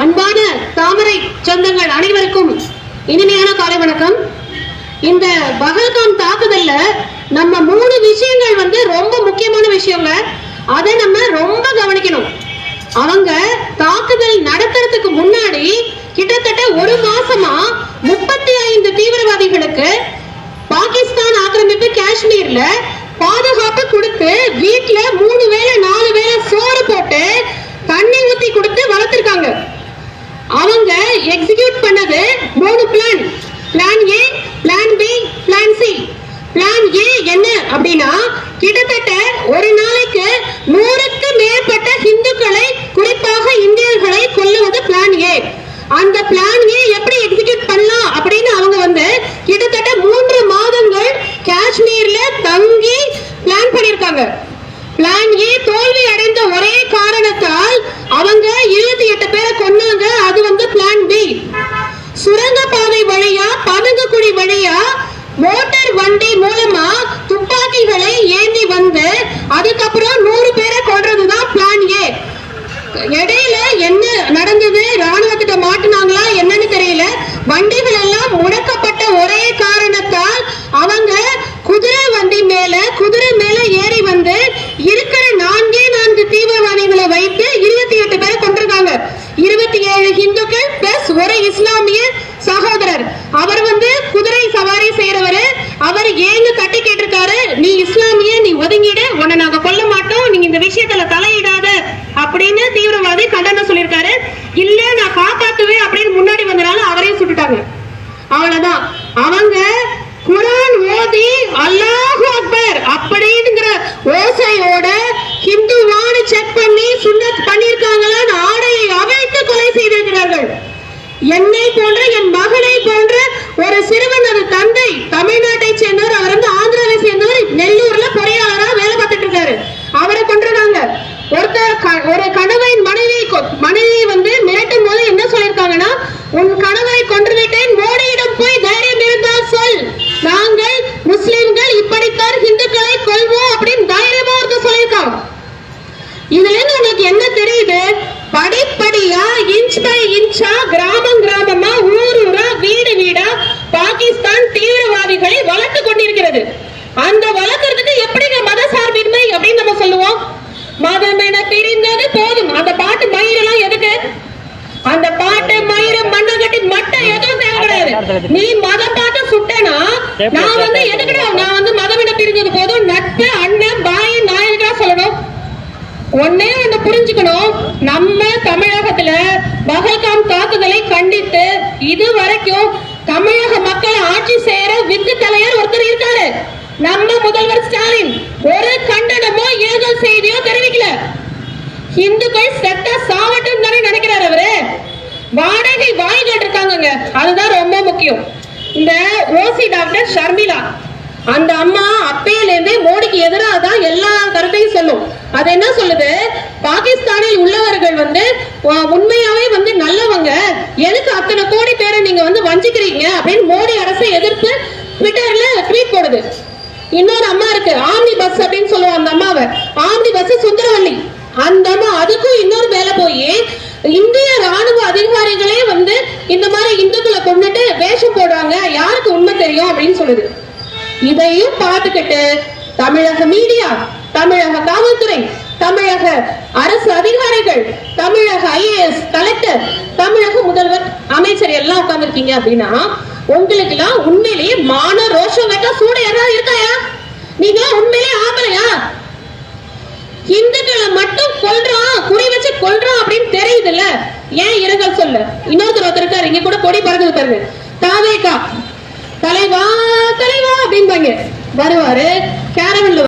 அன்பான தாமரை சொந்தங்கள் அனைவருக்கும் இனிமையான காலை வணக்கம். இந்த பகல்காம் தாக்குதல்ல நம்ம மூணு விஷயங்கள் வந்து ரொம்ப முக்கியமான விஷயங்க அதை நம்ம ரொம்ப கவனிக்கணும். அவங்க தாக்குதல் நடத்துறதுக்கு முன்னாடி கிட்டத்தட்ட ஒரு மாசமா முப்பத்தி ஐந்து தீவிரவாதிகளுக்கு பாகிஸ்தான் ஆக்கிரமிப்பு காஷ்மீர்ல பாதுகாப்பு கொடுத்து வீட்ல மூணு வேளை நாலு வேளை சோறு போட்டு தண்ணி ஊத்தி கொடுத்து வளர்த்திருக்காங்க அவங்க எக்ஸிக்யூட் பண்ணது மூணு plan plan A plan B plan C plan A என்ன அப்படின்னா கிட்டத்தட்ட ஒரு நாளைக்கு நூறுக்கு மேற்பட்ட ஹிந்துக்களை குறிப்பாக இந்தியர்களை கொல்லுவது பிளான் ஏ அந்த பிளான் ஏ எப்படி எக்ஸிக்யூட் பண்ணலாம் அப்படின்னு அவங்க வந்து கிட்டத்தட்ட மூன்று மாதங்கள் காஷ்மீர்ல தங்கி பிளான் பண்ணிருக்காங்க இருபத்தி பிளஸ் ஒரு இஸ்லாமிய சகோதரர். அவர் வந்து குதிரை சவாரி செய்யறவரு அவர் ஏன்னு தட்டி கேட்டிருக்காரு. நீ இஸ்லாமிய நீ ஒதுங்கிடு. உன்னை நாங்க கொல்ல மாட்டோம். நீங்க இந்த விஷயத்துல தலையிடாத அப்படின்னு தீவிரவாதி கண்டனம் சொல்லியிருக்காரு. இல்ல நான் காப்பாத்துவேன் அப்படின்னு முன்னாடி வந்தனால அவரையும் சுட்டுட்டாங்க. அவ்வளவுதான். அவங்க குரான் ஓதி அல்லாஹு அக்பர் அப்படிங்கிற ஓசையோட ஹிந்துவான்னு செக் பண்ணி நீ மதம் பார்த்து சுட்டனா? நான் வந்து எதுக்குடா நான் வந்து மதம் என பிரிந்தது போதும். நட்பு அண்ணன் பாய் நாயகா சொல்லணும். ஒன்னே ஒண்ணு புரிஞ்சுக்கணும். நம்ம தமிழகத்துல பகல்காம் தாக்குதலை கண்டித்து இது வரைக்கும் தமிழக மக்களை ஆட்சி செய்யற வித்து தலைவர் ஒருத்தர் இருக்காரு. நம்ம முதல்வர் ஸ்டாலின். ஒரு கண்டனமோ ஏதல் செய்தியோ தெரிவிக்கல. இந்துக்கள் செத்த தெரியும் இந்த ஓசி டாக்டர் ஷர்மிளா அந்த அம்மா அப்பையில இருந்தே மோடிக்கு எதிராக தான் எல்லா கருத்தையும் சொல்லும். அது என்ன சொல்லுது? பாகிஸ்தானில் உள்ளவர்கள் வந்து உண்மையாவே வந்து நல்லவங்க. எதுக்கு அத்தனை கோடி பேரை நீங்க வந்து வஞ்சிக்கிறீங்க? அப்படின்னு மோடி அரசை எதிர்த்து ட்விட்டர்ல ட்வீட் போடுது. இன்னொரு அம்மா இருக்கு ஆம்னி பஸ் அப்படின்னு சொல்லுவோம் அந்த அம்மாவை. Omni bus Sundaravalli. அந்த அம்மா அதுக்கும் இன்னொரு வேலை போய் இந்திய ராணுவ அதிகாரிகளே வந்து இந்த மாதிரி இந்துக்களை கொண்டுட்டு வேஷம் போடுறாங்க யாருக்கு உண்மை தெரியும் அப்படின்னு சொல்லுது. இதையும் பார்த்துக்கிட்டு தமிழக மீடியா தமிழக காவல்துறை தமிழக அரசு அதிகாரிகள் தமிழக ஐஏஎஸ் கலெக்டர் தமிழக முதல்வர் அமைச்சர் எல்லாம் உட்கார்ந்துருக்கீங்க அப்படின்னா உங்களுக்கு எல்லாம் உண்மையிலேயே மான ரோஷம் கட்ட சூட யாராவது இருக்காயா? நீங்க உண்மையிலேயே ஆகலையா இந்துக்களை மட்டும் கொல்றான் குறி வச்சு கொல்றான் ஏன் இரங்கல் சொல்ல? இன்னொருத்தர் ஒருத்தர் இருக்காரு. இங்க கூட கொடி பறந்து பாருங்க. தாவேக்கா. தலைவா தலைவா அப்படின்பாங்க வருவாரு. கேரவன்ல